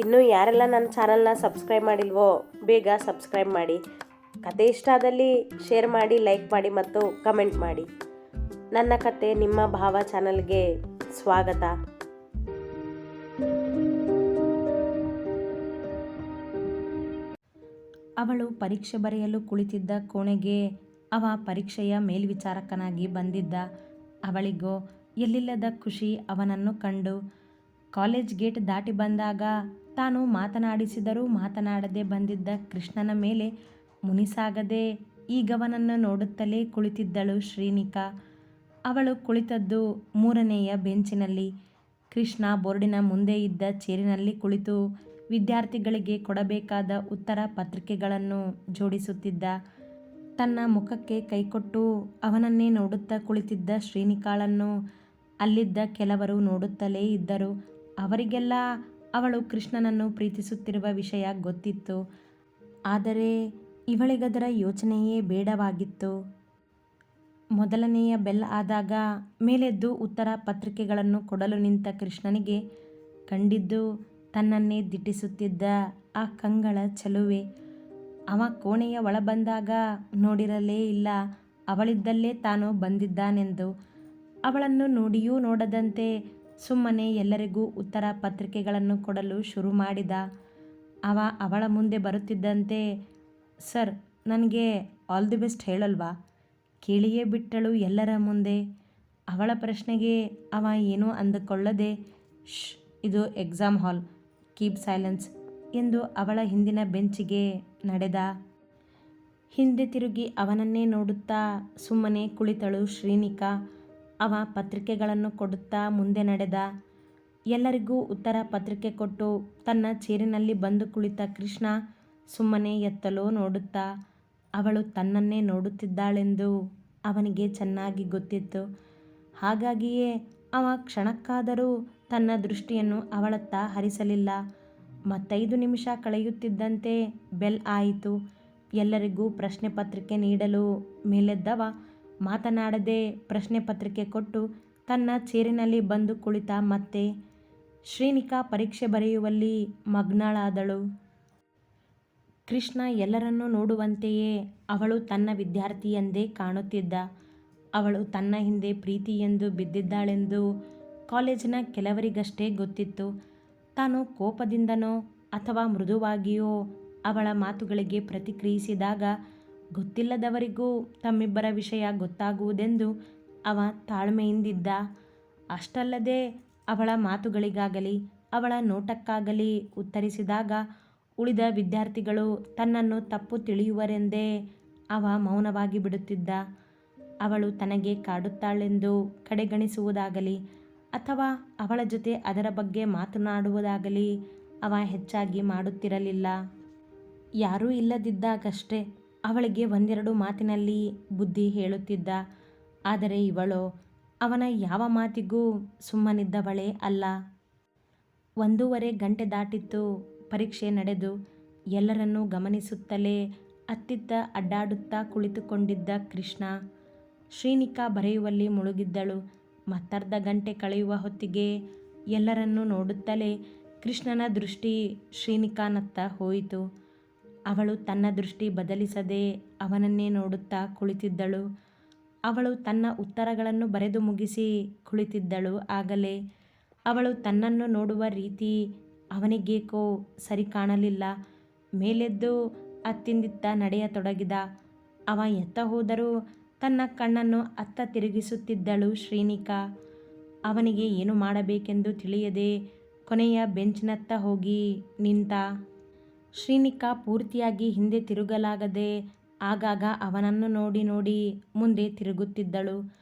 ಇನ್ನೂ ಯಾರೆಲ್ಲ ನನ್ನ ಚಾನಲ್ನ ಸಬ್ಸ್ಕ್ರೈಬ್ ಮಾಡಿಲ್ವೋ, ಬೇಗ ಸಬ್ಸ್ಕ್ರೈಬ್ ಮಾಡಿ. ಕತೆ ಇಷ್ಟ ಆದಲ್ಲಿ ಶೇರ್ ಮಾಡಿ, ಲೈಕ್ ಮಾಡಿ ಮತ್ತು ಕಮೆಂಟ್ ಮಾಡಿ. ನನ್ನ ಕತೆ ನಿಮ್ಮ ಭಾವ ಚಾನಲ್ಗೆ ಸ್ವಾಗತ. ಅವಳು ಪರೀಕ್ಷೆ ಬರೆಯಲು ಕುಳಿತಿದ್ದ ಕೋಣೆಗೆ ಅವ ಪರೀಕ್ಷೆಯ ಮೇಲ್ವಿಚಾರಕನಾಗಿ ಬಂದಿದ್ದ. ಅವಳಿಗೋ, ಎಲ್ಲಿಲ್ಲದ ಖುಷಿ ಅವನನ್ನು ಕಂಡು ಕಾಲೇಜ್ ಗೇಟ್ ದಾಟಿ ಬಂದಾಗ ತಾನು ಮಾತನಾಡಿಸಿದರೂ ಮಾತನಾಡದೆ ಬಂದಿದ್ದ ಕೃಷ್ಣನ ಮೇಲೆ ಮುನಿಸಾಗದೆ ಈಗವನನ್ನು ನೋಡುತ್ತಲೇ ಕುಳಿತಿದ್ದಳು ಶ್ರೀನಿಕಾ. ಅವಳು ಕುಳಿತದ್ದು ಮೂರನೆಯ ಬೆಂಚಿನಲ್ಲಿ. ಕೃಷ್ಣ ಬೋರ್ಡಿನ ಮುಂದೆ ಇದ್ದ ಚೇರಿನಲ್ಲಿ ಕುಳಿತು ವಿದ್ಯಾರ್ಥಿಗಳಿಗೆ ಕೊಡಬೇಕಾದ ಉತ್ತರ ಪತ್ರಿಕೆಗಳನ್ನು ಜೋಡಿಸುತ್ತಿದ್ದ. ತನ್ನ ಮುಖಕ್ಕೆ ಕೈಕೊಟ್ಟು ಅವನನ್ನೇ ನೋಡುತ್ತಾ ಕುಳಿತಿದ್ದ ಶ್ರೀನಿಕಾಳನ್ನು ಅಲ್ಲಿದ್ದ ಕೆಲವರು ನೋಡುತ್ತಲೇ ಇದ್ದರು. ಅವರಿಗೆಲ್ಲ ಅವಳು ಕೃಷ್ಣನನ್ನು ಪ್ರೀತಿಸುತ್ತಿರುವ ವಿಷಯ ಗೊತ್ತಿತ್ತು. ಆದರೆ ಇವಳಿಗದರ ಯೋಚನೆಯೇ ಬೇಡವಾಗಿತ್ತು. ಮೊದಲನೆಯ ಬೆಲ್ ಆದಾಗ ಮೇಲೆದ್ದು ಉತ್ತರ ಪತ್ರಿಕೆಗಳನ್ನು ಕೊಡಲು ನಿಂತ ಕೃಷ್ಣನಿಗೆ, ಕಂಡಿದ್ದು ತನ್ನನ್ನೇ ದಿಟ್ಟಿಸುತ್ತಿದ್ದ ಆ ಕಂಗಳ ಚಲುವೆ. ಅವ ಕೋಣೆಯ ಒಳ ಬಂದಾಗ ನೋಡಿರಲೇ ಇಲ್ಲ. ಅವಳಿದ್ದಲ್ಲೇ ತಾನು ಬಂದಿದ್ದಾನೆಂದು. ಅವಳನ್ನು ನೋಡಿಯೂ ನೋಡದಂತೆ ಸುಮ್ಮನೆ ಎಲ್ಲರಿಗೂ ಉತ್ತರ ಪತ್ರಿಕೆಗಳನ್ನು ಕೊಡಲು ಶುರು ಮಾಡಿದ ಅವ ಅವಳ ಮುಂದೆ ಬರುತ್ತಿದ್ದಂತೆ, ಸರ್, ನನಗೆ ಆಲ್ ದಿ ಬೆಸ್ಟ್ ಹೇಳಲ್ವಾ? ಕೇಳಿಯೇ ಬಿಟ್ಟಳು ಎಲ್ಲರ ಮುಂದೆ. ಅವಳ ಪ್ರಶ್ನೆಗೆ ಅವ ಏನೂ ಅಂದುಕೊಳ್ಳದೆ ಶ್ ಇದು ಎಕ್ಸಾಮ್ ಹಾಲ್, ಕೀಪ್ ಸೈಲೆನ್ಸ್ ಎಂದು ಅವಳ ಹಿಂದಿನ ಬೆಂಚಿಗೆ ನಡೆದ. ಹಿಂದೆ ತಿರುಗಿ ಅವನನ್ನೇ ನೋಡುತ್ತಾ ಸುಮ್ಮನೆ ಕುಳಿತಳು ಶ್ರೀನಿಕಾ. ಅವ ಪತ್ರಿಕೆಗಳನ್ನು ಕೊಡುತ್ತಾ ಮುಂದೆ ನಡೆದ. ಎಲ್ಲರಿಗೂ ಉತ್ತರ ಪತ್ರಿಕೆ ಕೊಟ್ಟು ತನ್ನ ಚೇರಿನಲ್ಲಿ ಬಂದು ಕುಳಿತ ಕೃಷ್ಣ ಸುಮ್ಮನೆ ಎತ್ತಲೋ ನೋಡುತ್ತಾ, ಅವಳು ತನ್ನನ್ನೇ ನೋಡುತ್ತಿದ್ದಾಳೆಂದು ಅವನಿಗೆ ಚೆನ್ನಾಗಿ ಗೊತ್ತಿತ್ತು. ಹಾಗಾಗಿಯೇ ಅವ ಕ್ಷಣಕ್ಕಾದರೂ ತನ್ನ ದೃಷ್ಟಿಯನ್ನು ಅವಳತ್ತ ಹರಿಸಲಿಲ್ಲ. ಮತ್ತೈದು ನಿಮಿಷ ಕಳೆಯುತ್ತಿದ್ದಂತೆ ಬೆಲ್ ಆಯಿತು. ಎಲ್ಲರಿಗೂ ಪ್ರಶ್ನೆ ಪತ್ರಿಕೆ ನೀಡಲು ಮೇಲೆದ್ದವ ಮಾತನಾಡದೆ ಪ್ರಶ್ನೆ ಪತ್ರಿಕೆ ಕೊಟ್ಟು ತನ್ನ ಚೇರಿನಲ್ಲಿ ಬಂದು ಕುಳಿತ ಮತ್ತೆ ಶ್ರೀನಿಕಾ ಪರೀಕ್ಷೆ ಬರೆಯುವಲ್ಲಿ ಮಗ್ನಳಾದಳು. ಕೃಷ್ಣ ಎಲ್ಲರನ್ನೂ ನೋಡುವಂತೆಯೇ ಅವಳು ತನ್ನ ವಿದ್ಯಾರ್ಥಿಯೆಂದೇ ಕಾಣುತ್ತಿದ್ದ. ಅವಳು ತನ್ನ ಹಿಂದೆ ಪ್ರೀತಿಯೆಂದು ಬಿದ್ದಿದ್ದಾಳೆಂದು ಕಾಲೇಜಿನ ಕೆಲವರಿಗಷ್ಟೇ ಗೊತ್ತಿತ್ತು. ತಾನು ಕೋಪದಿಂದನೋ ಅಥವಾ ಮೃದುವಾಗಿಯೋ ಅವಳ ಮಾತುಗಳಿಗೆ ಪ್ರತಿಕ್ರಿಯಿಸಿದಾಗ ಗೊತ್ತಿಲ್ಲದವರಿಗೂ ತಮ್ಮಿಬ್ಬರ ವಿಷಯ ಗೊತ್ತಾಗುವುದೆಂದು ಅವ ತಾಳ್ಮೆಯಿಂದಿದ್ದ. ಅಷ್ಟಲ್ಲದೆ ಅವಳ ಮಾತುಗಳಿಗಾಗಲಿ, ಅವಳ ನೋಟಕ್ಕಾಗಲಿ ಉತ್ತರಿಸಿದಾಗ ಉಳಿದ ವಿದ್ಯಾರ್ಥಿಗಳು ತನ್ನನ್ನು ತಪ್ಪು ತಿಳಿಯುವರೆಂದೇ ಅವ ಮೌನವಾಗಿ ಬಿಡುತ್ತಿದ್ದ. ಅವಳು ತನಗೆ ಕಾಡುತ್ತಾಳೆಂದು ಕಡೆಗಣಿಸುವುದಾಗಲಿ ಅಥವಾ ಅವಳ ಜೊತೆ ಅದರ ಬಗ್ಗೆ ಮಾತನಾಡುವುದಾಗಲಿ ಅವ ಹೆಚ್ಚಾಗಿ ಮಾಡುತ್ತಿರಲಿಲ್ಲ. ಯಾರೂ ಇಲ್ಲದಿದ್ದಾಗಷ್ಟೇ ಅವಳಿಗೆ ಒಂದೆರಡು ಮಾತಿನಲ್ಲಿ ಬುದ್ಧಿ ಹೇಳುತ್ತಿದ್ದ. ಆದರೆ ಇವಳು, ಅವನ ಯಾವ ಮಾತಿಗೂ ಸುಮ್ಮನಿದ್ದವಳೇ ಅಲ್ಲ. ಒಂದೂವರೆ ಗಂಟೆ ದಾಟಿತ್ತು. ಪರೀಕ್ಷೆ ನಡೆದು ಎಲ್ಲರನ್ನೂ ಗಮನಿಸುತ್ತಲೇ ಅತ್ತಿತ್ತ ಅಡ್ಡಾಡುತ್ತಾ ಕುಳಿತುಕೊಂಡಿದ್ದ ಕೃಷ್ಣ. ಶ್ರೀನಿಕಾ ಬರೆಯುವಲ್ಲಿ ಮುಳುಗಿದ್ದಳು. ಮತ್ತರ್ಧ ಗಂಟೆ ಕಳೆಯುವ ಹೊತ್ತಿಗೆ ಎಲ್ಲರನ್ನೂ ನೋಡುತ್ತಲೇ ಕೃಷ್ಣನ ದೃಷ್ಟಿ ಶ್ರೀನಿಕಾನತ್ತ ಹೋಯಿತು. ಅವಳು ತನ್ನ ದೃಷ್ಟಿ ಬದಲಿಸದೆ ಅವನನ್ನೇ ನೋಡುತ್ತಾ ಕುಳಿತಿದ್ದಳು. ಅವಳು ತನ್ನ ಉತ್ತರಗಳನ್ನು ಬರೆದು ಮುಗಿಸಿ ಕುಳಿತಿದ್ದಳು. ಆಗಲೇ ಅವಳು ತನ್ನನ್ನು ನೋಡುವ ರೀತಿ ಅವನಿಗೇಕೋ ಸರಿ ಕಾಣಲಿಲ್ಲ. ಮೇಲೆದ್ದು ಅತ್ತಿಂದಿತ್ತ ನಡೆಯತೊಡಗಿದ ಅವ ಎತ್ತ ಹೋದರೂ ತನ್ನ ಕಣ್ಣನ್ನು ಅತ್ತ ತಿರುಗಿಸುತ್ತಿದ್ದಳು ಶ್ರೀನಿಕಾ. ಅವನಿಗೆ ಏನು ಮಾಡಬೇಕೆಂದು ತಿಳಿಯದೆ ಕೊನೆಯ ಬೆಂಚ್ನತ್ತ ಹೋಗಿ ನಿಂತ ಶ್ರೀನಿಕಾ ಪೂರ್ತಿಯಾಗಿ ಹಿಂದೆ ತಿರುಗಲಾಗದೆ ಆಗಾಗ ಅವನನ್ನು ನೋಡಿ ನೋಡಿ ಮುಂದೆ ತಿರುಗುತ್ತಿದ್ದಳು.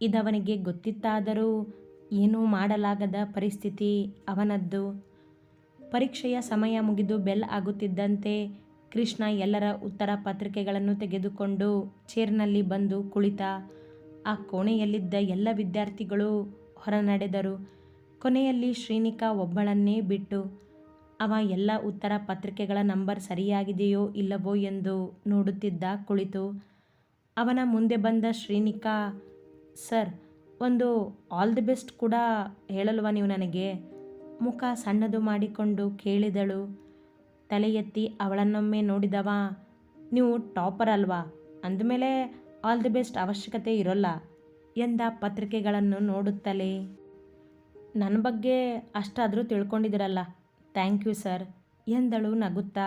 ಇದವನಿಗೆ ಗೊತ್ತಿತ್ತಾದರೂ ಏನೂ ಮಾಡಲಾಗದ ಪರಿಸ್ಥಿತಿ ಅವನದ್ದು. ಪರೀಕ್ಷೆಯ ಸಮಯ ಮುಗಿದು ಬೆಲ್ ಆಗುತ್ತಿದ್ದಂತೆ ಕೃಷ್ಣ ಎಲ್ಲರ ಉತ್ತರ ಪತ್ರಿಕೆಗಳನ್ನು ತೆಗೆದುಕೊಂಡು ಚೇರ್ನಲ್ಲಿ ಬಂದು ಕುಳಿತ. ಆ ಕೋಣೆಯಲ್ಲಿದ್ದ ಎಲ್ಲ ವಿದ್ಯಾರ್ಥಿಗಳು ಹೊರನಡೆದರು. ಕೊನೆಯಲ್ಲಿ ಶ್ರೀನಿಕಾ ಒಬ್ಬಳನ್ನೇ ಬಿಟ್ಟು ಅವ ಎಲ್ಲ ಉತ್ತರ ಪತ್ರಿಕೆಗಳ ನಂಬರ್ ಸರಿಯಾಗಿದೆಯೋ ಇಲ್ಲವೋ ಎಂದು ನೋಡುತ್ತಿದ್ದ ಕುಳಿತು, ಅವನ ಮುಂದೆ ಬಂದ ಶ್ರೀನಿಕಾ, ಸರ್, ಒಂದು ಆಲ್ ದಿ ಬೆಸ್ಟ್ ಕೂಡ ಹೇಳಲ್ವ ನೀವು ನನಗೆ? ಮುಖ ಸಣ್ಣದು ಮಾಡಿಕೊಂಡು ಕೇಳಿದಳು. ತಲೆ ಎತ್ತಿ ಅವಳನ್ನೊಮ್ಮೆ ನೋಡಿದವ, ನೀವು ಟಾಪರ್ ಅಲ್ವಾ? ಅಂದಮೇಲೆ ಆಲ್ ದಿ ಬೆಸ್ಟ್ ಅವಶ್ಯಕತೆ ಇರೋಲ್ಲ, ಎಂದ ಪತ್ರಿಕೆಗಳನ್ನು ನೋಡುತ್ತಲೇ. ನನ್ನ ಬಗ್ಗೆ ಅಷ್ಟಾದರೂ ತಿಳ್ಕೊಂಡಿದ್ದೀರಲ್ಲ ಥ್ಯಾಂಕ್ ಯು ಸರ್ ಎಂದಳು ನಗುತ್ತಾ.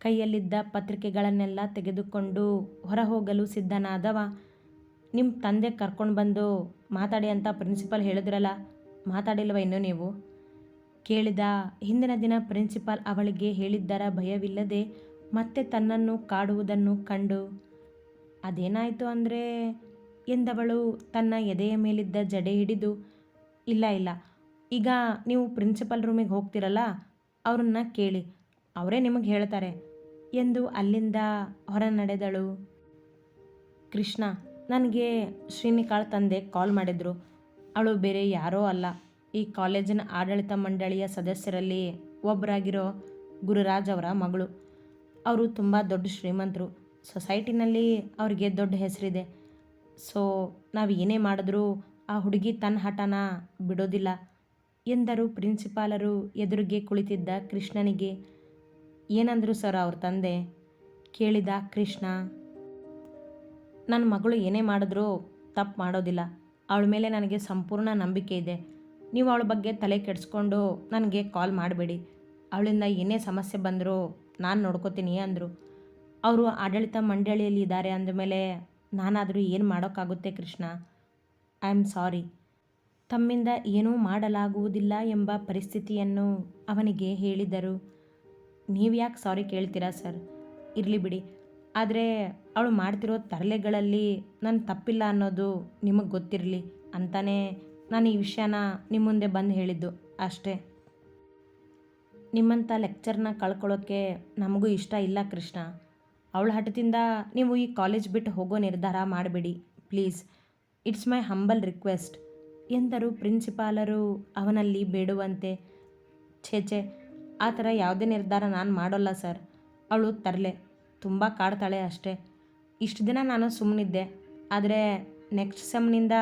ಕೈಯಲ್ಲಿದ್ದ ಪತ್ರಿಕೆಗಳನ್ನೆಲ್ಲ ತೆಗೆದುಕೊಂಡು ಹೊರ ಹೋಗಲು ಸಿದ್ಧನಾದವ. ನಿಮ್ಮ ತಂದೆ ಕರ್ಕೊಂಡು ಬಂದು ಮಾತಾಡಿ ಅಂತ ಪ್ರಿನ್ಸಿಪಾಲ್ ಹೇಳಿದ್ರಲ್ಲ, ಮಾತಾಡಿಲ್ವ ಇನ್ನೂ ನೀವು? ಕೇಳಿದ ಹಿಂದಿನ ದಿನ ಪ್ರಿನ್ಸಿಪಾಲ್ ಅವಳಿಗೆ ಹೇಳಿದ್ದರ ಭಯವಿಲ್ಲದೆ ಮತ್ತೆ ತನ್ನನ್ನು ಕಾಡುವುದನ್ನು ಕಂಡು, ಅದೇನಾಯಿತು ಅಂದರೆ? ಎಂದವಳು ತನ್ನ ಎದೆಯ ಮೇಲಿದ್ದ ಜಡೆ ಹಿಡಿದು, ಇಲ್ಲ ಇಲ್ಲ ಈಗ ನೀವು ಪ್ರಿನ್ಸಿಪಲ್ ರೂಮಿಗೆ ಹೋಗ್ತಿರಲ್ಲ, ಅವ್ರನ್ನ ಕೇಳಿ. ಅವರೇ ನಿಮಗೆ ಹೇಳ್ತಾರೆ, ಎಂದು ಅಲ್ಲಿಂದ ಹೊರ ನಡೆದಳು ಕೃಷ್ಣ. ನನಗೆ ಶ್ರೀನಿಕಾಳ್ ತಂದೆ ಕಾಲ್ ಮಾಡಿದ್ರು. ಅವಳು ಬೇರೆ ಯಾರೋ ಅಲ್ಲ. ಈ ಕಾಲೇಜಿನ ಆಡಳಿತ ಮಂಡಳಿಯ ಸದಸ್ಯರಲ್ಲಿ ಒಬ್ಬರಾಗಿರೋ ಗುರುರಾಜ್ ಅವರ ಮಗಳು. ಅವರು ತುಂಬ ದೊಡ್ಡ ಶ್ರೀಮಂತರು. ಸೊಸೈಟಿನಲ್ಲಿ ಅವ್ರಿಗೆ ದೊಡ್ಡ ಹೆಸರಿದೆ. ಸೊ, ನಾವು ಏನೇ ಮಾಡಿದ್ರೂ ಆ ಹುಡುಗಿ ತನ್ನ ಹಠನ ಬಿಡೋದಿಲ್ಲ. ಎಂದರು ಪ್ರಿನ್ಸಿಪಾಲರು ಎದುರಿಗೆ ಕುಳಿತಿದ್ದ ಕೃಷ್ಣನಿಗೆ, ಏನಂದ್ರು ಸರ್ ಅವ್ರ ತಂದೆ? ಕೇಳಿದ ಕೃಷ್ಣ ನನ್ನ ಮಗಳು ಏನೇ ಮಾಡಿದ್ರೂ ತಪ್ಪು ಮಾಡೋದಿಲ್ಲ. ಅವಳ ಮೇಲೆ ನನಗೆ ಸಂಪೂರ್ಣ ನಂಬಿಕೆ ಇದೆ. ನೀವು ಅವಳ ಬಗ್ಗೆ ತಲೆ ಕೆಡಿಸ್ಕೊಂಡು ನನಗೆ ಕಾಲ್ ಮಾಡಬೇಡಿ. ಅವಳಿಂದ ಏನೇ ಸಮಸ್ಯೆ ಬಂದರೂ ನಾನು ನೋಡ್ಕೋತೀನಿ ಅಂದರು. ಅವರು ಆಡಳಿತ ಮಂಡಳಿಯಲ್ಲಿ ಇದ್ದಾರೆ ಅಂದಮೇಲೆ ನಾನಾದರೂ ಏನು ಮಾಡೋಕ್ಕಾಗುತ್ತೆ ಕೃಷ್ಣ? I am sorry. ತಮ್ಮಿಂದ ಏನೂ ಮಾಡಲಾಗುವುದಿಲ್ಲ ಎಂಬ ಪರಿಸ್ಥಿತಿಯನ್ನು ಅವನಿಗೆ ಹೇಳಿದರು. ನೀವು ಯಾಕೆ ಸಾರಿ ಕೇಳ್ತೀರಾ ಸರ್? ಇರಲಿ ಬಿಡಿ. ಆದರೆ ಅವಳು ಮಾಡ್ತಿರೋ ತರಲೆಗಳಲ್ಲಿ ನನ್ನ ತಪ್ಪಿಲ್ಲ ಅನ್ನೋದು ನಿಮಗೆ ಗೊತ್ತಿರಲಿ ಅಂತಲೇ ನಾನು ಈ ವಿಷಯನ ನಿಮ್ಮ ಮುಂದೆ ಬಂದು ಹೇಳಿದ್ದು ಅಷ್ಟೇ. ನಿಮ್ಮಂಥ ಲೆಕ್ಚರ್ನ ಕಳ್ಕೊಳ್ಳೋಕ್ಕೆ ನಮಗೂ ಇಷ್ಟ ಇಲ್ಲ ಕೃಷ್ಣ. ಅವಳ ಹಠದಿಂದ ನೀವು ಈ ಕಾಲೇಜ್ ಬಿಟ್ಟು ಹೋಗೋ ನಿರ್ಧಾರ ಮಾಡಬೇಡಿ, please. It's my humble request. ಎಂದರು ಪ್ರಿನ್ಸಿಪಾಲರು ಅವನಲ್ಲಿ ಬೇಡುವಂತೆ. ಛೇ ಛೇ ಆ ಥರ ಯಾವುದೇ ನಿರ್ಧಾರ ನಾನು ಮಾಡೋಲ್ಲ ಸರ್. ಅವಳು ತರಲೆ, ತುಂಬ ಕಾಡ್ತಾಳೆ ಅಷ್ಟೇ. ಇಷ್ಟು ದಿನ ನಾನು ಸುಮ್ಮನಿದ್ದೆ ಆದರೆ ನೆಕ್ಸ್ಟ್ ಸೆಮ್ನಿಂದ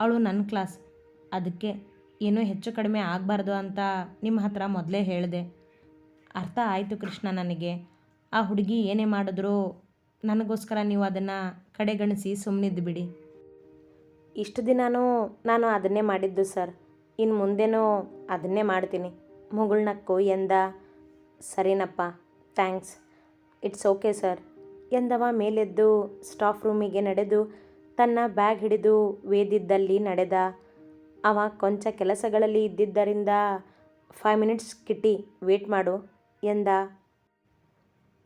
ಅವಳು ನನ್ನ ಕ್ಲಾಸ್. ಅದಕ್ಕೆ ಏನೂ ಹೆಚ್ಚು ಕಡಿಮೆ ಆಗಬಾರ್ದು ಅಂತ ನಿಮ್ಮ ಹತ್ರ ಮೊದಲೇ ಹೇಳಿದೆ. ಅರ್ಥ ಆಯಿತು ಕೃಷ್ಣ ನನಗೆ. ಆ ಹುಡುಗಿ ಏನೇ ಮಾಡಿದ್ರೂ ನನಗೋಸ್ಕರ ನೀವು ಅದನ್ನು ಕಡೆಗಣಿಸಿ ಸುಮ್ಮನಿದ್ದು ಬಿಡಿ ಇಷ್ಟು ದಿನಾನೂ ನಾನು ಅದನ್ನೇ ಮಾಡಿದ್ದು ಸರ್. ಇನ್ನು ಮುಂದೆನೂ ಅದನ್ನೇ ಮಾಡ್ತೀನಿ. ಮುಗುಳ್ನಕ್ಕು ಎಂದ, ಸರಿನಪ್ಪ, ಥ್ಯಾಂಕ್ಸ್. It's okay sir. ಎಂದವ ಮೇಲೆದ್ದು, ಸ್ಟಾಫ್ ರೂಮಿಗೆ ನಡೆದು, ತನ್ನ ಬ್ಯಾಗ್ ಹಿಡಿದು ವೇದಿದ್ದಲ್ಲಿ ನಡೆದ. ಅವ ಕೊಂಚ ಕೆಲಸಗಳಲ್ಲಿ ಇದ್ದಿದ್ದರಿಂದ, ಫೈವ್ ಮಿನಿಟ್ಸ್ ಕಿಟ್ಟಿ, ವೇಟ್ ಮಾಡು. ಎಂದ,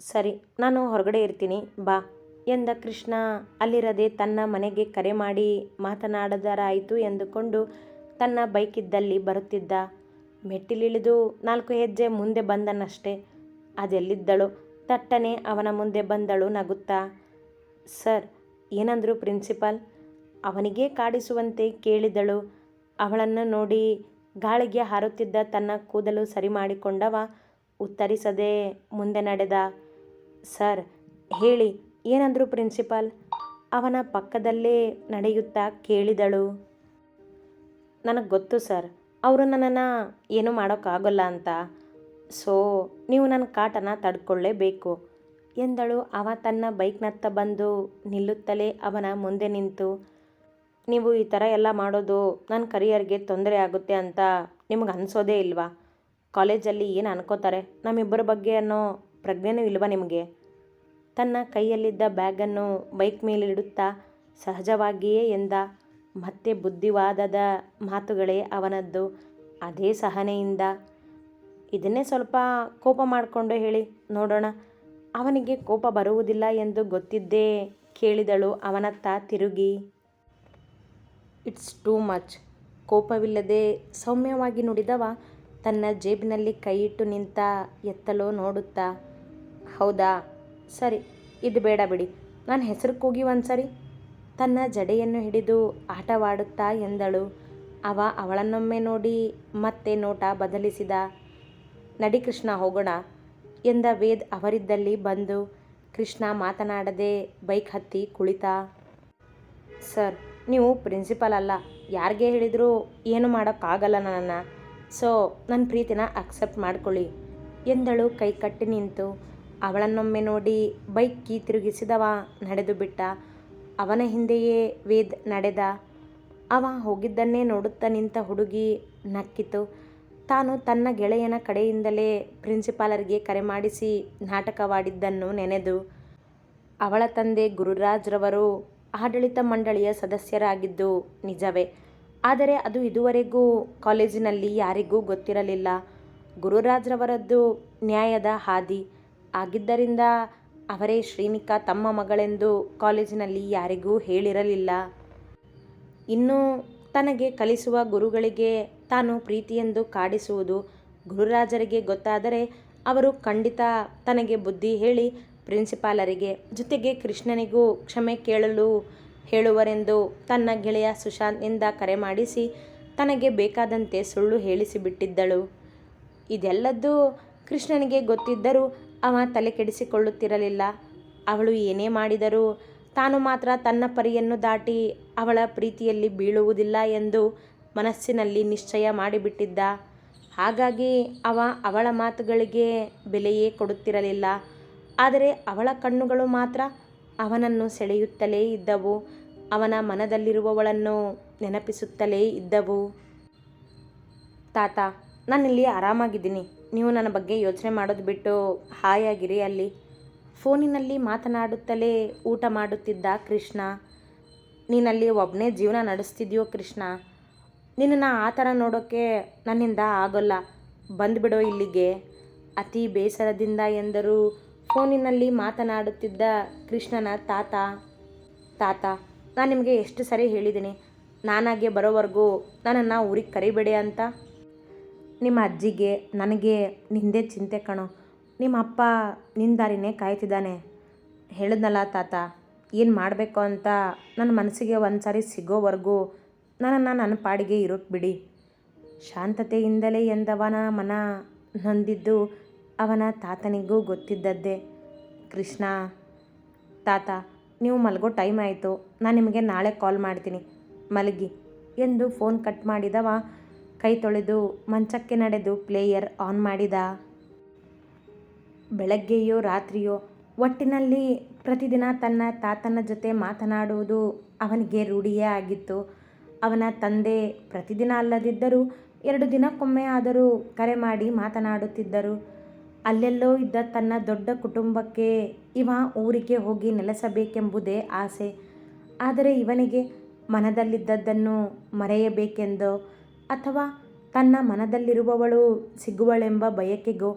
ಸರಿ, ನಾನು ಹೊರಗಡೆ ಇರ್ತೀನಿ, ಬಾ. ಎಂದ ಕೃಷ್ಣ, ಅಲ್ಲಿರದೆ ತನ್ನ ಮನೆಗೆ ಕರೆ ಮಾಡಿ ಮಾತನಾಡದರಾಯಿತು ಎಂದುಕೊಂಡು ತನ್ನ ಬೈಕಿದ್ದಲ್ಲಿ ಬರುತ್ತಿದ್ದ. ಮೆಟ್ಟಿಲಿಳಿದು ನಾಲ್ಕು ಹೆಜ್ಜೆ ಮುಂದೆ ಬಂದನಷ್ಟೇ. ಅದೆಲ್ಲಿದ್ದಳು? ತಟ್ಟನೆ ಅವನ ಮುಂದೆ ಬಂದಳು ನಗುತ್ತಾ. ಸರ್, ಏನಂದ್ರು ಪ್ರಿನ್ಸಿಪಾಲ್? ಅವನಿಗೇ ಕಾಡಿಸುವಂತೆ ಕೇಳಿದಳು. ಅವಳನ್ನು ನೋಡಿ ಗಾಳಿಗೆ ಹಾರುತ್ತಿದ್ದ ತನ್ನ ಕೂದಲು ಸರಿ ಮಾಡಿಕೊಂಡವ ಉತ್ತರಿಸದೆ ಮುಂದೆ ನಡೆದ. ಸರ್, ಹೇಳಿ ಏನಂದ್ರು ಪ್ರಿನ್ಸಿಪಾಲ್? ಅವನ ಪಕ್ಕದಲ್ಲೇ ನಡೆಯುತ್ತಾ ಕೇಳಿದಳು. ನನಗೆ ಗೊತ್ತು ಸರ್, ಅವರು ನನ್ನನ್ನು ಏನೂ ಮಾಡೋಕ್ಕಾಗಲ್ಲ ಅಂತ. ಸೊ, ನೀವು ನನ್ನ ಕಾಟನ ತಡ್ಕೊಳ್ಳೇಬೇಕು ಎಂದಳು. ಅವ ತನ್ನ ಬೈಕ್ನತ್ತ ಬಂದು ನಿಲ್ಲುತ್ತಲೇ ಅವನ ಮುಂದೆ ನಿಂತು, ನೀವು ಈ ಥರ ಎಲ್ಲ ಮಾಡೋದು ನನ್ನ ಕರಿಯರ್ಗೆ ತೊಂದರೆ ಆಗುತ್ತೆ ಅಂತ ನಿಮಗೆ ಅನಿಸೋದೇ ಇಲ್ವಾ? ಕಾಲೇಜಲ್ಲಿ ಏನು ಅನ್ಕೋತಾರೆ? ನಮ್ಮಿಬ್ಬರ ಬಗ್ಗೆ ಅನ್ನೋ ಪ್ರಜ್ಞೆನೂ ಇಲ್ವಾ ನಿಮಗೆ? ತನ್ನ ಕೈಯಲ್ಲಿದ್ದ ಬ್ಯಾಗನ್ನು ಬೈಕ್ ಮೇಲಿಡುತ್ತಾ ಸಹಜವಾಗಿಯೇ ಎಂದ, ಮತ್ತೆ ಬುದ್ಧಿವಾದದ ಮಾತುಗಳೇ ಅವನದ್ದು. ಅದೇ ಸಹನೆಯಿಂದ. ಇದನ್ನೇ ಸ್ವಲ್ಪ ಕೋಪ ಮಾಡಿಕೊಂಡು ಹೇಳಿ, ನೋಡೋಣ. ಅವನಿಗೆ ಕೋಪ ಬರುವುದಿಲ್ಲ ಎಂದು ಗೊತ್ತಿದ್ದೇ ಕೇಳಿದಳು ಅವನತ್ತ ತಿರುಗಿ. It's too much. ಕೋಪವಿಲ್ಲದೆ ಸೌಮ್ಯವಾಗಿ ನುಡಿದವ ತನ್ನ ಜೇಬಿನಲ್ಲಿ ಕೈಯಿಟ್ಟು ನಿಂತ ಎತ್ತಲೋ ನೋಡುತ್ತಾ, ಹೌದಾ? ಸರಿ, ಇದು ಬೇಡ ಬಿಡಿ. ನಾನು ಹೆಸರು ಕೂಗಿ ಒಂದ್ಸರಿ. ತನ್ನ ಜಡೆಯನ್ನು ಹಿಡಿದು ಆಟವಾಡುತ್ತಾ ಎಂದಳು. ಅವ ಅವಳನ್ನೊಮ್ಮೆ ನೋಡಿ ಮತ್ತೆ ನೋಟ ಬದಲಿಸಿದ. ನಡಿ ಕೃಷ್ಣ, ಹೋಗೋಣ ಎಂದ ವೇದ್ ಅವರಿದ್ದಲ್ಲಿ ಬಂದು ಕೃಷ್ಣ ಮಾತನಾಡದೆ ಬೈಕ್ ಹತ್ತಿ ಕುಳಿತ. ಸರ್, ನೀವು ಪ್ರಿನ್ಸಿಪಲ್ ಅಲ್ಲ. ಯಾರಿಗೆ ಹೇಳಿದರೂ ಏನು ಮಾಡೋಕ್ಕಾಗಲ್ಲ ನನ್ನನ್ನು. ಸೊ ನನ್ನ ಪ್ರೀತಿನ ಅಕ್ಸೆಪ್ಟ್ ಮಾಡ್ಕೊಳ್ಳಿ ಎಂದಳು ಕೈ ಕಟ್ಟಿ ನಿಂತು. ಅವಳನ್ನೊಮ್ಮೆ ನೋಡಿ ಬೈಕ್ ತಿರುಗಿಸಿದವ, ನಡೆದು ಬಿಟ್ಟ. ಅವನ ಹಿಂದೆಯೇ ವೇದ್ ನಡೆದ. ಅವ ಹೋಗಿದ್ದನ್ನೇ ನೋಡುತ್ತಾ ನಿಂತ ಹುಡುಗಿ ನಕ್ಕಿತು. ತಾನು ತನ್ನ ಗೆಳೆಯನ ಕಡೆಯಿಂದಲೇ ಪ್ರಿನ್ಸಿಪಾಲರಿಗೆ ಕರೆ ಮಾಡಿಸಿ ನಾಟಕವಾಡಿದ್ದನ್ನು ನೆನೆದು, ಅವಳ ತಂದೆ ಗುರುರಾಜ್ರವರು ಆಡಳಿತ ಮಂಡಳಿಯ ಸದಸ್ಯರಾಗಿದ್ದು ನಿಜವೇ. ಆದರೆ ಅದು ಇದುವರೆಗೂ ಕಾಲೇಜಿನಲ್ಲಿ ಯಾರಿಗೂ ಗೊತ್ತಿರಲಿಲ್ಲ. ಗುರುರಾಜ್ರವರದ್ದು ನ್ಯಾಯದ ಹಾದಿ. ಆಗಿದ್ದರಿಂದ ಅವರೇ ಶ್ರೀನಿಕಾ ತಮ್ಮ ಮಗಳೆಂದು ಕಾಲೇಜಿನಲ್ಲಿ ಯಾರಿಗೂ ಹೇಳಿರಲಿಲ್ಲ. ಇನ್ನು ತನಗೆ ಕಲಿಸುವ ಗುರುಗಳಿಗೆ ತಾನು ಪ್ರೀತಿಯೆಂದು ಕಾಡಿಸುವುದು ಗುರುರಾಜರಿಗೆ ಗೊತ್ತಾದರೆ ಅವರು ಖಂಡಿತ ತನಗೆ ಬುದ್ಧಿ ಹೇಳಿ ಪ್ರಿನ್ಸಿಪಾಲರಿಗೆ, ಜೊತೆಗೆ ಕೃಷ್ಣನಿಗೂ ಕ್ಷಮೆ ಕೇಳಲು ಹೇಳುವರೆಂದು ತನ್ನ ಗೆಳೆಯ ಸುಶಾಂತ್ನಿಂದ ಕರೆ ಮಾಡಿಸಿ ತನಗೆ ಬೇಕಾದಂತೆ ಸುಳ್ಳು ಹೇಳಿಸಿಬಿಟ್ಟಿದ್ದಳು. ಇದೆಲ್ಲದ್ದು ಕೃಷ್ಣನಿಗೆ ಗೊತ್ತಿದ್ದರೂ ಅವ ತಲೆ ಕೆಡಿಸಿಕೊಳ್ಳುತ್ತಿರಲಿಲ್ಲ. ಅವಳು ಏನೇ ಮಾಡಿದರೂ ತಾನು ಮಾತ್ರ ತನ್ನ ಪರಿಯನ್ನು ದಾಟಿ ಅವಳ ಪ್ರೀತಿಯಲ್ಲಿ ಬೀಳುವುದಿಲ್ಲ ಎಂದು ಮನಸ್ಸಿನಲ್ಲಿ ನಿಶ್ಚಯ ಮಾಡಿಬಿಟ್ಟಿದ್ದ. ಹಾಗಾಗಿ ಅವ ಅವಳ ಮಾತುಗಳಿಗೆ ಬೆಲೆಯೇ ಕೊಡುತ್ತಿರಲಿಲ್ಲ. ಆದರೆ ಅವಳ ಕಣ್ಣುಗಳು ಮಾತ್ರ ಅವನನ್ನು ಸೆಳೆಯುತ್ತಲೇ ಇದ್ದವು. ಅವನ ಮನದಲ್ಲಿರುವವಳನ್ನು ನೆನಪಿಸುತ್ತಲೇ ಇದ್ದವು. ತಾತ, ನಾನಿಲ್ಲಿ ಆರಾಮಾಗಿದ್ದೀನಿ. ನೀವು ನನ್ನ ಬಗ್ಗೆ ಯೋಚನೆ ಮಾಡೋದು ಬಿಟ್ಟು ಹಾಯಾಗಿರಿ ಅಲ್ಲಿ. ಫೋನಿನಲ್ಲಿ ಮಾತನಾಡುತ್ತಲೇ ಊಟ ಮಾಡುತ್ತಿದ್ದ ಕೃಷ್ಣ. ನೀನಲ್ಲಿ ಒಬ್ಬನೇ ಜೀವನ ನಡೆಸ್ತಿದ್ಯೋ ಕೃಷ್ಣ. ನಿನ್ನನ್ನು ಆ ಥರ ನೋಡೋಕ್ಕೆ ನನ್ನಿಂದ ಆಗೋಲ್ಲ. ಬಂದುಬಿಡೋ ಇಲ್ಲಿಗೆ. ಅತಿ ಬೇಸರದಿಂದ ಎಂದರು ಫೋನಿನಲ್ಲಿ ಮಾತನಾಡುತ್ತಿದ್ದ ಕೃಷ್ಣನ ತಾತ. ತಾತ, ನಾನು ನಿಮಗೆ ಎಷ್ಟು ಸರಿ ಹೇಳಿದ್ದೀನಿ. ನಾನಾಗೆ ಬರೋವರೆಗೂ ನನ್ನನ್ನು ಊರಿಗೆ ಕರಿಬೇಡಿ ಅಂತ. ನಿಮ್ಮ ಅಜ್ಜಿಗೆ, ನನಗೆ ನಿಂದೇ ಚಿಂತೆ ಕಣೋ. ನಿಮ್ಮ ಅಪ್ಪ ನಿನ್ನ ದಾರಿನೇ ಕಾಯ್ತಿದ್ದಾನೆ. ಹೇಳಿದ್ನಲ್ಲ ತಾತ, ಏನು ಮಾಡಬೇಕು ಅಂತ ನನ್ನ ಮನಸ್ಸಿಗೆ ಒಂದು ಸಾರಿ ಸಿಗೋವರೆಗೂ ನನ್ನನ್ನು ನನ್ನ ಪಾಡಿಗೆ ಇರೋಕ್ ಬಿಡಿ. ಶಾಂತತೆಯಿಂದಲೇ ಎಂದವನ ಮನ ನೊಂದಿದ್ದು ಅವನ ತಾತನಿಗೂ ಗೊತ್ತಿದ್ದದ್ದೇ. ಕೃಷ್ಣ, ತಾತ, ನೀವು ಮಲಗೋ ಟೈಮ್ ಆಯಿತು. ನಾನು ನಿಮಗೆ ನಾಳೆ ಕಾಲ್ ಮಾಡ್ತೀನಿ. ಮಲಗಿ. ಎಂದು ಫೋನ್ ಕಟ್ ಮಾಡಿದವ ಕೈ ತೊಳೆದು ಮಂಚಕ್ಕೆ ನಡೆದು ಪ್ಲೇಯರ್ ಆನ್ ಮಾಡಿದ. ಬೆಳಗ್ಗೆಯೋ ರಾತ್ರಿಯೋ ಒಟ್ಟಿನಲ್ಲಿ ಪ್ರತಿದಿನ ತನ್ನ ತಾತನ ಜೊತೆ ಮಾತನಾಡುವುದು ಅವನಿಗೆ ರೂಢಿಯೇ ಆಗಿತ್ತು. ಅವನ ತಂದೆ ಪ್ರತಿದಿನ ಅಲ್ಲದಿದ್ದರೂ ಎರಡು ದಿನಕ್ಕೊಮ್ಮೆ ಆದರೂ ಕರೆ ಮಾಡಿ ಮಾತನಾಡುತ್ತಿದ್ದರು. ಅಲ್ಲೆಲ್ಲೋ ಇದ್ದ ತನ್ನ ದೊಡ್ಡ ಕುಟುಂಬಕ್ಕೆ ಇವ ಊರಿಗೆ ಹೋಗಿ ನೆಲೆಸಬೇಕೆಂಬುದೇ ಆಸೆ. ಆದರೆ ಇವನಿಗೆ ಮನದಲ್ಲಿದ್ದದ್ದನ್ನು ಮರೆಯಬೇಕೆಂದೋ ಅಥವಾ ತನ್ನ ಮನದಲ್ಲಿರುವವಳು ಸಿಗುವಳೆಂಬ ಬಯಕೆಗೋ,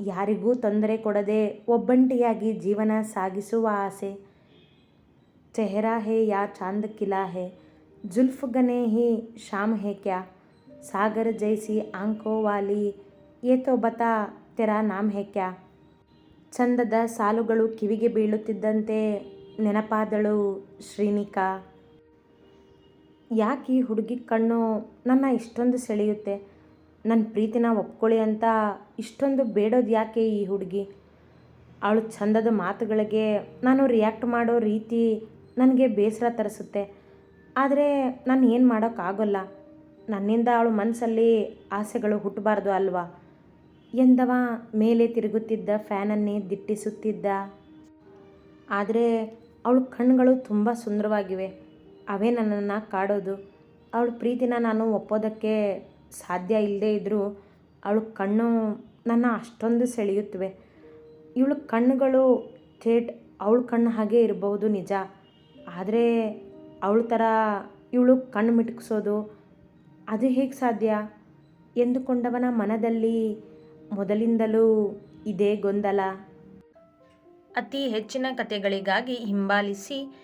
ಯಾರಿಗೂ ತೊಂದರೆ ಕೊಡದೆ ಒಬ್ಬಂಟಿಯಾಗಿ ಜೀವನ ಸಾಗಿಸುವ ಆಸೆ. ಚೆಹರಾ ಹೇ ಯಾ ಚಾಂದ್ ಕಿಲಾ ಹೇ, ಜುಲ್ಫ್ ಗನೆ ಹಿ ಶಾಮ್ ಹೇ ಕ್ಯಾ, ಸಾಗರ್ ಜೈಸಿ ಆಂಕೋ ವಾಲಿ ಏತೋ ಬತಾ ತೆರಾ ನಾಮ್ ಹೇ ಕ್ಯಾ. ಚಂದದ ಸಾಲುಗಳು ಕಿವಿಗೆ ಬೀಳುತ್ತಿದ್ದಂತೆ ನೆನಪಾದಳು ಶ್ರೀನಿಕಾ. ಯಾಕೆ ಈ ಹುಡುಗಿ ಕಣ್ಣು ನನ್ನ ಇಷ್ಟೊಂದು ಸೆಳೆಯುತ್ತೆ? ನನ್ನ ಪ್ರೀತಿನ ಒಪ್ಕೊಳ್ಳಿ ಅಂತ ಇಷ್ಟೊಂದು ಬೇಡೋದು ಯಾಕೆ ಈ ಹುಡುಗಿ? ಅವಳು ಚಂದದ ಮಾತುಗಳಿಗೆ ನಾನು ರಿಯಾಕ್ಟ್ ಮಾಡೋ ರೀತಿ ನನಗೆ ಬೇಸರ ತರಿಸುತ್ತೆ. ಆದರೆ ನಾನು ಏನು ಮಾಡೋಕ್ಕಾಗೋಲ್ಲ ನನ್ನಿಂದ ಅವಳ ಮನಸ್ಸಲ್ಲಿ ಆಸೆಗಳು ಹುಟ್ಟಬಾರ್ದು ಅಲ್ವಾ? ಎಂದವ ಮೇಲೆ ತಿರುಗುತ್ತಿದ್ದ ಫ್ಯಾನನ್ನೇ ದಿಟ್ಟಿಸುತ್ತಿದ್ದ. ಆದರೆ ಅವಳ ಕಣ್ಣುಗಳು ತುಂಬ ಸುಂದರವಾಗಿವೆ. ಅವೇ ನನ್ನನ್ನು ಕಾಡೋದು. ಅವಳ ಪ್ರೀತಿನ ನಾನು ಒಪ್ಪೋದಕ್ಕೆ ಸಾಧ್ಯ ಇಲ್ಲದೇ ಇದ್ದರೂ ಅವಳ ಕಣ್ಣು ನನ್ನ ಅಷ್ಟೊಂದು ಸೆಳೆಯುತ್ತವೆ. ಇವಳ ಕಣ್ಣುಗಳು ಥೇಟ್ ಅವಳ ಕಣ್ಣು ಹಾಗೆ ಇರಬಹುದು ನಿಜ. ಆದರೆ ಅವಳ ಥರ ಇವಳು ಕಣ್ಣು ಮಿಟುಕಿಸೋದು ಅದು ಹೇಗೆ ಸಾಧ್ಯ? ಎಂದುಕೊಂಡವನ ಮನದಲ್ಲಿ ಮೊದಲಿಂದಲೂ ಇದೇ ಗೊಂದಲ. ಅತಿ ಹೆಚ್ಚಿನ ಕಥೆಗಳಿಗಾಗಿ ಹಿಂಬಾಲಿಸಿ